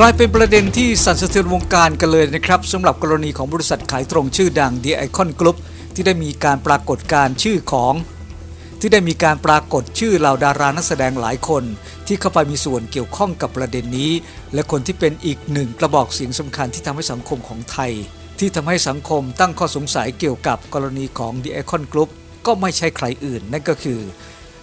กลายเป็นประเด็นที่สั่นสะเทือนวงการกันเลยนะครับสำหรับกรณีของบริษัทขายตรงชื่อดัง The Icon Group ที่ได้มีการปรากฏการชื่อของ ที่ได้มีการปรากฏชื่อเหล่าดารานักแสดงหลายคน ที่เข้าไปมีส่วนเกี่ยวข้องกับประเด็นนี้ และคนที่เป็นอีกหนึ่งกระบอกเสียงสำคัญที่ทำให้สังคมของไทย ที่ทำให้สังคมตั้งข้อสงสัยเกี่ยวกับกรณีของ The Icon Group ก็ไม่ใช่ใครอื่น นั่นก็คือ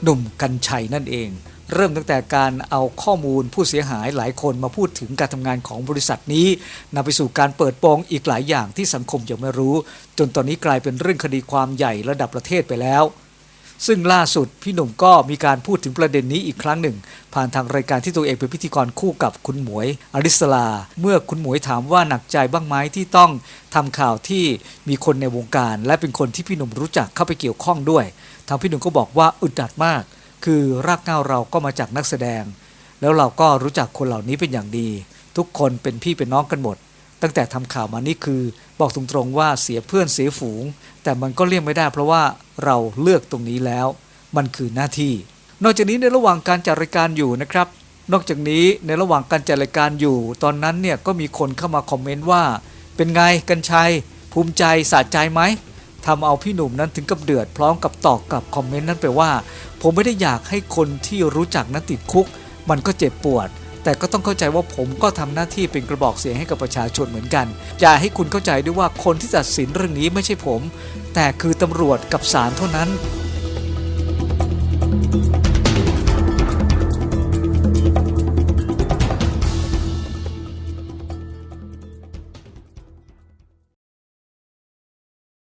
หนุ่มกัญชัยนั่นเอง เริ่มตั้งแต่การเอาข้อมูลผู้เสียหายหลายคนมาพูดถึงการทำงานของบริษัทนี้นำไปสู่การเปิดโปงอีกหลายอย่างที่สังคมยังไม่รู้ จนตอนนี้กลายเป็นเรื่องคดีความใหญ่ระดับประเทศไปแล้ว ซึ่งล่าสุดพี่หนุ่มก็มีการพูดถึงประเด็นนี้อีกครั้งหนึ่ง ผ่านทางรายการที่ตัวเองเป็นพิธีกรคู่กับคุณหมวยอริสลา เมื่อคุณหมวยถามว่าหนักใจบ้างไหมที่ต้องทำข่าวที่มีคนในวงการ และเป็นคนที่พี่หนุ่มรู้จักเข้าไปเกี่ยวข้องด้วยทางพี่หนุ่มก็บอกว่าอึดอัดมาก คือรากเหง้าเราก็มาจากนักแสดง แล้วเราก็รู้จักคนเหล่านี้เป็นอย่างดี ทุกคนเป็นพี่เป็นน้องกันหมด ตั้งแต่ทำข่าวมานี่คือ บอกตรงๆว่าเสียเพื่อนเสียฝูง แต่มันก็เลี่ยงไม่ได้ เพราะว่าเราเลือกตรงนี้แล้ว มันคือหน้าที่ นอกจากนี้ในระหว่างการจัดรายการอยู่นะครับนอกจากนี้ในระหว่างการจัดรายการอยู่ ตอนนั้นเนี่ยก็มีคนเข้ามาคอมเมนต์ว่า เป็นไงกัญชัย ภูมิใจสะใจไหม ทำเอาพี่หนุ่มนั้นถึงกับเดือดพร้อมกับตอบกลับคอมเมนต์นั้นไปว่า ผมไม่ได้อยากให้คนที่รู้จักนั้นติดคุก มันก็เจ็บปวด แต่ก็ต้องเข้าใจว่าผมก็ทำหน้าที่เป็นกระบอกเสียงให้กับประชาชนเหมือนกัน อย่าให้คุณเข้าใจด้วยว่าคนที่ตัดสินเรื่องนี้ไม่ใช่ผม แต่คือตำรวจกับศาลเท่านั้น